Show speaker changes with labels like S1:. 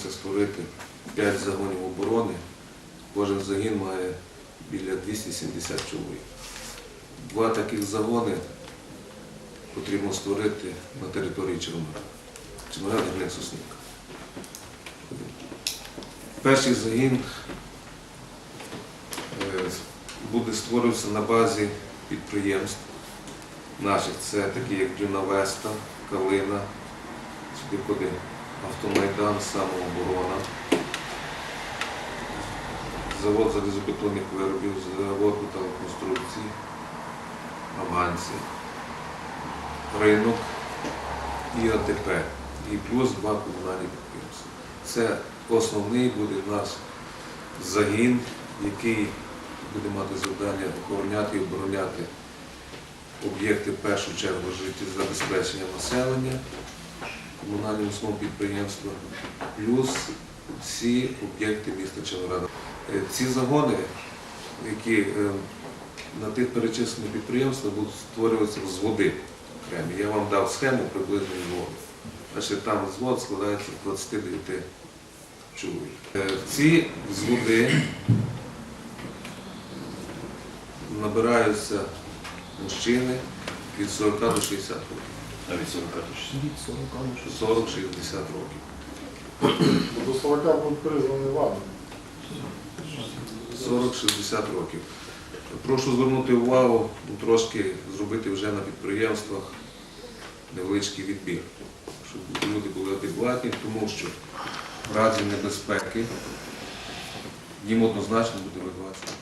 S1: планується створити 5 загонів оборони. Кожен загін має біля 270 чоловік. Два таких загони потрібно створити на території Чорномора. Чорномора Гірник Сосник. Перший загін е, буде створюватися на базі підприємств наших. Це такі, як Дюна Веста, Калина, сюди входить Автомайдан, самооборона, завод залізобетонних виробів, завод металоконструкцій, Авансі, ринок і АТП, і плюс два комунальні підприємства. Це основний буде в нас загін, який буде мати завдання охороняти і обороняти об'єкти в першу чергу життєзабезпечення населення, комунальні основні підприємства, плюс всі об'єкти міста Чорнорада. Е, Ці загони, які е, на тих перечислених підприємствах будуть створюватися взводи окремі. Я вам дав схему приблизної взводу. Значить, там взвод складається з 29 чоловік. Е, Ці взводи набираються мужчини від 40 до 60 років.
S2: Навіть 40 тисяч.
S1: 40-60 років.
S3: До 40 будуть призвані в армію.
S1: 40-60 років. Прошу звернути увагу, ну, трошки зробити вже на підприємствах невеличкий відбір, щоб люди були адекватні, тому що в разі небезпеки їм однозначно буде видаватися.